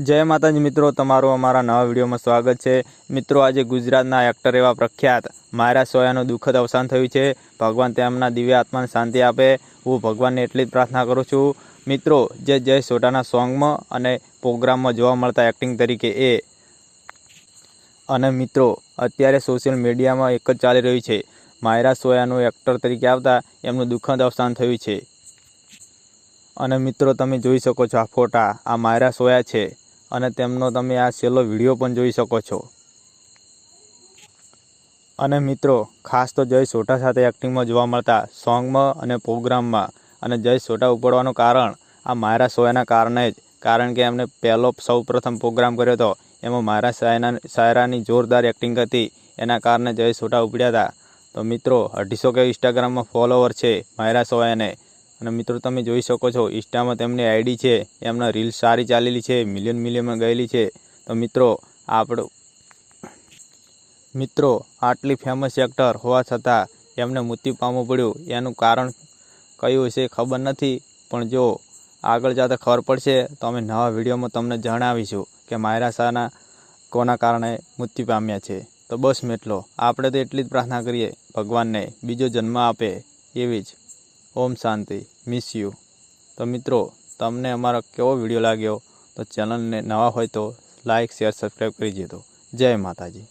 જય માતાજી મિત્રો, તમારું અમારા નવા વિડીયોમાં સ્વાગત છે. મિત્રો, આજે ગુજરાતના એક્ટર એવા પ્રખ્યાત માયરા સોયાનું દુઃખદ અવસાન થયું છે. ભગવાન તેમના દિવ્ય આત્માને શાંતિ આપે. હું ભગવાનને એટલી જ પ્રાર્થના કરું છું. મિત્રો, જે જય સોટાના સોંગમાં અને પ્રોગ્રામમાં જોવા મળતા એક્ટિંગ તરીકે એ. અને મિત્રો, અત્યારે સોશિયલ મીડિયામાં એક જ ચાલી રહ્યું છે. માયરા સોયાનું એક્ટર તરીકે આવતા એમનું દુઃખદ અવસાન થયું છે. અને મિત્રો, તમે જોઈ શકો છો આ ફોટા. આ માયરા સોયા છે. અને તેમનો તમે આ છેલ્લો વીડિયો પણ જોઈ શકો છો. અને મિત્રો, ખાસ તો જય સોટા સાથે એક્ટિંગમાં જોવા મળતા સોંગમાં અને પ્રોગ્રામમાં અને જય સોટા ઉપડવાનું કારણ આ માયરા સોયાના કારણે જ. કારણ કે એમને પહેલો સૌ પ્રથમ પ્રોગ્રામ કર્યો હતો. એમાં માયરા સાયના, સાયરાની જોરદાર એક્ટિંગ હતી. એના કારણે જય સોટા ઉપડ્યા હતા. તો મિત્રો, અઢીસો કે ઇન્સ્ટાગ્રામમાં ફોલોવર છે માયરા સોયાને. અને મિત્રો, તમે જોઈ શકો છો ઇન્સ્ટામાં તેમની આઈડી છે, એમના રીલ્સ સારી ચાલેલી છે મિલિયન મિલિયનમાં ગયેલી છે. તો મિત્રો આપણો મિત્રો, આટલી ફેમસ એક્ટર હોવા છતાં એમને મૃત્યુ પામવું પડ્યું. એનું કારણ કયું હશે ખબર નથી, પણ જો આગળ જતાં ખબર પડશે, તો અમે નવા વિડીયોમાં તમને જણાવીશું કે માયરા શાહના કોના કારણે મૃત્યુ પામ્યા છે. તો બસ મેટલો આપણે તો એટલી જ પ્રાર્થના કરીએ, ભગવાનને બીજો જન્મ આપે એવી જ ઓમ શાંતિ મિસ યુ તો મિત્રો, તમને અમારો કેવો વીડિયો લાગ્યો? તો ચેનલને નવા હોય તો લાઇક શેર, સબસ્ક્રાઈબ કરી દેજો. જય માતાજી.